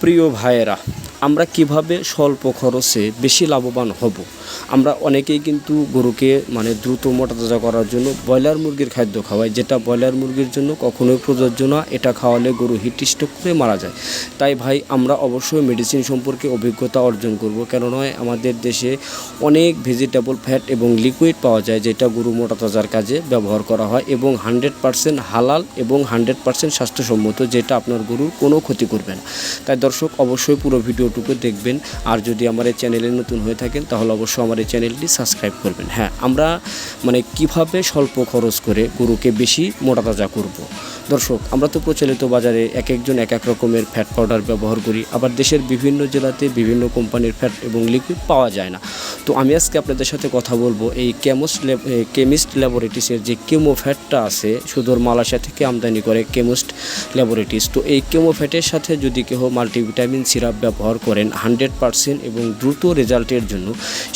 প্রিয় ভাইয়েরা আমরা কীভাবে স্বল্প খরচে বেশি লাভবান হব? আমরা অনেকেই কিন্তু গরুকে মানে দ্রুত মোটাতাজা করার জন্য ব্রয়লার মুরগির খাদ্য খাওয়াই, যেটা ব্রয়লার মুরগির জন্য কখনোই প্রযোজ্য না। এটা খাওয়ালে গরু হিটস্ট্রোক করে মারা যায়। তাই ভাই, আমরা অবশ্যই মেডিসিন সম্পর্কে অভিজ্ঞতা অর্জন করব। কেননা আমাদের দেশে অনেক ভেজিটেবল ফ্যাট এবং লিকুইড পাওয়া যায়, যেটা গরু মোটাতাজার কাজে ব্যবহার করা হয় এবং হান্ড্রেড পার্সেন্ট হালাল এবং হান্ড্রেড পার্সেন্ট স্বাস্থ্যসম্মত, যেটা আপনার গরুর কোনো ক্ষতি করবে না। তাই দর্শক, অবশ্যই পুরো ভিডিওটুকু দেখবেন আর যদি আমার এই চ্যানেলে নতুন হয়ে থাকেন, তাহলে অবশ্যই আমার এই চ্যানেলটি সাবস্ক্রাইব করবেন হ্যাঁ আমরা মানে কীভাবে স্বল্প খরচ করে গরুকে বেশি মোটা তাজা করব। দর্শক, আমরা তো প্রচলিত বাজারে এক একজন এক এক রকমের ফ্যাট পাউডার ব্যবহার করি, আবার দেশের বিভিন্ন জেলাতে বিভিন্ন কোম্পানির ফ্যাট এবং লিকুইড পাওয়া যায় না। তো আমি আজকে আপনাদের সাথে কথা বলব এই কেমোস কেমিস্ট ল্যাবরেটরিসের যে কেমো ফ্যাটটা আছে, সুদূর মালয়েশিয়া থেকে আমদানি করে কেমিস্ট ল্যাবরেটরিস তো এই কেমো ফ্যাটের সাথে যদি কেউ মাল্টিভিটামিন সিরাপ ব্যবহার করেন হান্ড্রেড পারসেন্ট এবং দ্রুত রেজাল্টের জন্য,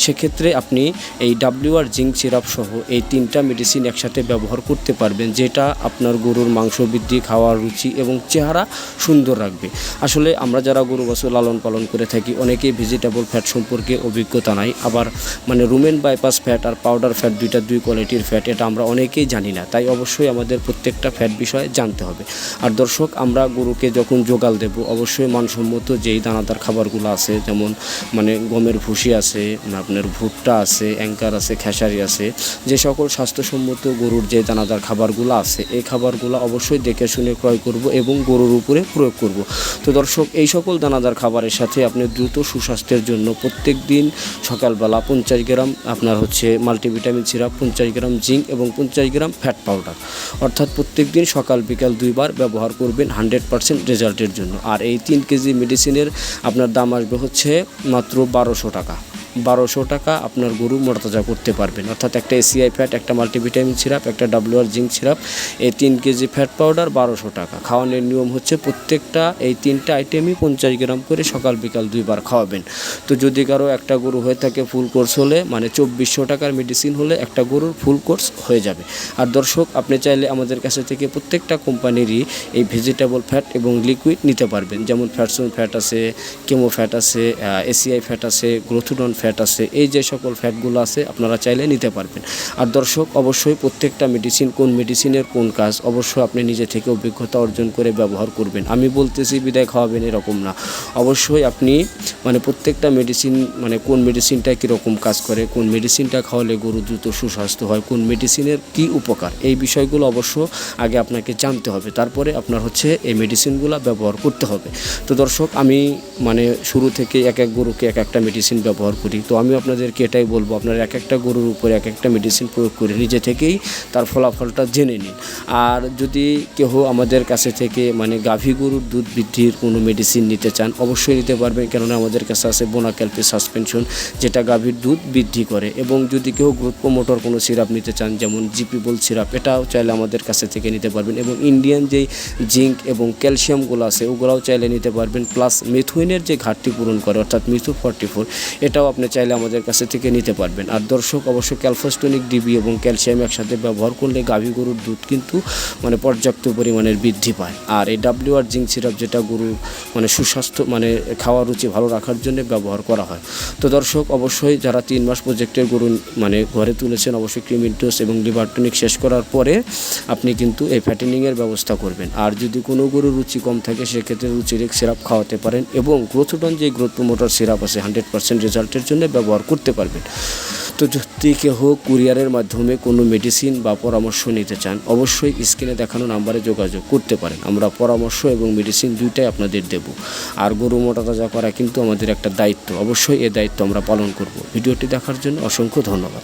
সেক্ষেত্রে আপনি এই ডাব্লিউ আর জিঙ্ক সিরাপ সহ এই তিনটা মেডিসিন একসাথে ব্যবহার করতে পারবেন, যেটা আপনার গরুর মাংস বৃদ্ধি খাওয়ার রুচি এবং চেহারা সুন্দর রাখবে। আসলে আমরা যারা গরু বছর লালন পালন করে থাকি, অনেকেই ভেজিটেবল ফ্যাট সম্পর্কে অভিজ্ঞতা নাই। আবার মানে রুমেন বাইপাস ফ্যাট আর পাউডার ফ্যাট দুইটা দুই কোয়ালিটির ফ্যাট এটা আমরা অনেকেই জানি না। তাই অবশ্যই আমাদের প্রত্যেকটা ফ্যাট বিষয়ে জানতে হবে। আর দর্শক, আমরা গরুকে যখন জোগাল দেব, অবশ্যই মানসম্মত যেই দানাদার খাবারগুলো আছে, যেমন মানে গমের ভুসি আছে, আপনার ভুট্টা আছে, অ্যাঙ্কার আছে, খেসারি আছে, যে সকল স্বাস্থ্যসম্মত গরুর যে দানাদার খাবারগুলো আছে, এই খাবারগুলো অবশ্যই দেখে শুনে ক্রয় করব এবং গরুর উপরে প্রয়োগ করব। তো দর্শক, এই সকল দানাদার খাবারের সাথে আপনি দ্রুত সুস্বাস্থ্যের জন্য প্রত্যেক দিন সকালবেলা পঞ্চাশ গ্রাম আপনার হচ্ছে মাল্টিভিটামিন সিরাপ, পঞ্চাশ গ্রাম জিঙ্ক এবং পঞ্চাশ গ্রাম ফ্যাট পাউডার। অর্থাৎ প্রত্যেক দিন সকাল, বিকাল দুইবার ব্যবহার করবেন হান্ড্রেড পার্সেন্ট রেজাল্টের জন্য। আর এই তিন কেজি মেডিসিনের আপনার দাম আসবে হচ্ছে মাত্র বারোশো টাকা। বারোশো টাকা আপনার গরু মোটাতাজা করতে পারবেন। অর্থাৎ একটা এসিআই ফ্যাট একটা মাল্টিভিটামিন সিরাপ একটা ডাব্লিউআর জিঙ্ক সিরাপ এই তিন কেজি ফ্যাট পাউডার বারোশো টাকা। খাওয়ানোর নিয়ম হচ্ছে প্রত্যেকটা এই তিনটা আইটেমই পঞ্চাশ গ্রাম করে সকাল, বিকাল দুইবার খাওয়াবেন। তো যদি কারও একটা গরু হয়ে থাকে ফুল কোর্স হলে মানে চব্বিশশো টাকার মেডিসিন হলে একটা গরুর ফুল কোর্স হয়ে যাবে। আর দর্শক, আপনি চাইলে আমাদের কাছে থেকে প্রত্যেকটা কোম্পানিরই এই ভেজিটেবল ফ্যাট এবং লিকুইড নিতে পারবেন। যেমন ফ্যাটসন ফ্যাট আছে কেমো ফ্যাট আছে এসিআই ফ্যাট আছে গ্রোথুডন ফ্যাট আছে, এই যে সকল ফ্যাটগুলো আছে, আপনারা চাইলে নিতে পারবেন। আর দর্শক, অবশ্যই প্রত্যেকটা মেডিসিন কোন মেডিসিনের কোন কাজ, অবশ্যই আপনি নিজে থেকে অভিজ্ঞতা অর্জন করে ব্যবহার করবেন। আমি বলতেছি, বিদায় খাওয়াবেন এরকম না। অবশ্যই আপনি মানে প্রত্যেকটা মেডিসিন মানে কোন মেডিসিনটা কীরকম কাজ করে, কোন মেডিসিনটা খাওয়ালে গরু দ্রুত সুস্বাস্থ্য হয়, কোন মেডিসিনের কী উপকার, এই বিষয়গুলো অবশ্য আগে আপনাকে জানতে হবে। তারপরে আপনার হচ্ছে এই মেডিসিনগুলো ব্যবহার করতে হবে। তো দর্শক, আমি মানে শুরু থেকে এক এক গরুকে এক একটা মেডিসিন ব্যবহার করি। তো আমি আপনাদেরকে এটাই বলব, আপনার এক একটা গরুর উপরে এক একটা মেডিসিন প্রয়োগ করে নিজে থেকেই তার ফলাফলটা জেনে নিন। আর যদি কেউ আমাদের কাছে থেকে মানে গাভী গরুর দুধ বৃদ্ধির কোনো মেডিসিন নিতে চান, অবশ্যই নিতে পারবেন। কেননা আমাদের কাছে আছে বোনা বোনাক্যালপি সাসপেনশন যেটা গাভীর দুধ বৃদ্ধি করে। এবং যদি কেউ গ্রোথ প্রমোটর কোনো সিরাপ নিতে চান, যেমন জিপিবল সিরাপ এটাও চাইলে আমাদের কাছে থেকে নিতে পারবেন। এবং ইন্ডিয়ান যেই জিঙ্ক এবং ক্যালসিয়ামগুলো আছে, ওগুলাও চাইলে নিতে পারবেন। প্লাস মেথুইনের যে ঘাটতি পূরণ করে, অর্থাৎ মিথু ফর্টি ফোর এটাও আপনি চাইলে আমাদের কাছে থেকে নিতে পারবেন। আর দর্শক অবশ্যই ক্যালফোস্টোনিক ডিবি এবং ক্যালসিয়াম একসাথে ব্যবহার করলে গাভী গরুর দুধ কিন্তু মানে পর্যাপ্ত পরিমাণের বৃদ্ধি পায়। আর এই ডাব্লিউ আর জিঙ্ক সিরাপ যেটা গরু মানে সুস্বাস্থ্য মানে খাওয়ার রুচি ভালো রাখার জন্য ব্যবহার করা হয়। তো দর্শক অবশ্যই যারা তিন মাস প্রজেক্টের গরু মানে ঘরে তুলেছেন, অবশ্যই ক্রিমিন্টোস এবং লিভারটনিক শেষ করার পরে আপনি কিন্তু এই ফ্যাটেনিংয়ের ব্যবস্থা করবেন। আর যদি কোনো গরুর রুচি কম থাকে, সেক্ষেত্রে রুচির সিরাপ খাওয়াতে পারেন এবং গ্রোথোডন যে গ্রোথ প্রমোটার সিরাপ আছে, হান্ড্রেড পার্সেন্ট রেজাল্টের জন্য ব্যবহার করতে পারবেন। তো যদি কেহ কুরিয়ারের মাধ্যমে কোনো মেডিসিন বা পরামর্শ নিতে চান, অবশ্যই স্ক্রিনে দেখানো নাম্বারে যোগাযোগ করতে পারেন। আমরা পরামর্শ এবং মেডিসিন দুইটাই আপনাদের দেব। আর গরু মোটা তাজা করা কিন্তু আমাদের একটা দায়িত্ব। অবশ্যই এ দায়িত্ব আমরা পালন করব। ভিডিওটি দেখার জন্য অসংখ্য ধন্যবাদ।